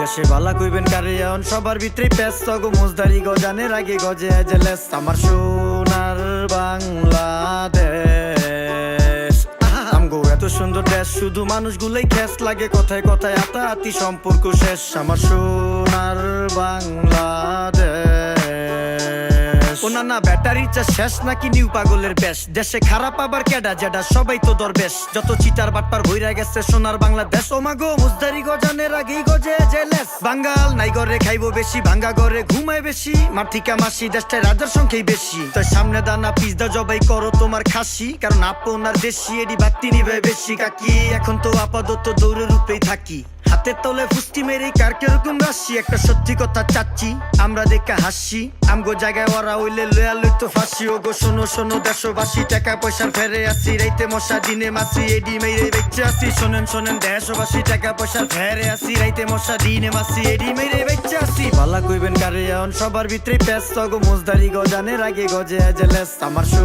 দেশে বালা কইবেন কারে? এখন সবার ভিতরে প্যাস গো, মজদারি গজানের আগে গজে এজেলেস আমার সোনার বাংলাদেশ। আমগো এত সুন্দর দেশ, শুধু মানুষগুলোই খ্যাস লাগে। কথায় কথায় আতি সম্পর্ক শেষ। আমার সোনার বাংলাদেশ না না ব্যাটারি চা শেষ নাকি নিউ পাগলের বেশ? দেশে খারাপ আবার কেডা জেডা সবাই তো দরবেশ যত চিটার বাটপার ভইরা গেছে সোনার বাংলাদেশ, ও মাগো মুজদারি গজানের আগেই গজে জেলেস। বাঙ্গাল নাই ঘরে খাইবো বেশি, ভাঙ্গা ঘরে ঘুমায় বেশি। মার্থিকা মাসি, দেশটায় রাজার সংখ্যাই বেশি। তো সামনে দানা পিজদা জবাই করো তোমার খাসি, কারণ আপনার দেশি, এডি বাক্তি নিবে বেশি। কাকি, এখন তো আপাতত দৌড়ে রূপেই থাকি। হাতের তলে ফুস্তি মেরে কার কীরকম রাশি একটা সত্যি কথা চাচ্ছি, আমরা দেখে হাসি। আমগো জায়গায় ওরা হইলে লয়া লইতো ফাঁসি। ও গো শোনো শোনো দেশবাসী, টাকা পয়সার ফেরে আসি রাইতে মশা দিনে মাসি এডি মেরে বেচে আসি শোনেন শোনেন দেশবাসী, টাকা পয়সার ফেরে আসি রাইতে মশা দিনে মাসি এডি মেরে বেচে আসি ভালা কইবেন কারে এখন সবার ভিতরে ব্যস্ত গো মুজদারি গজানের আগে গজে এজেলেস আমার শো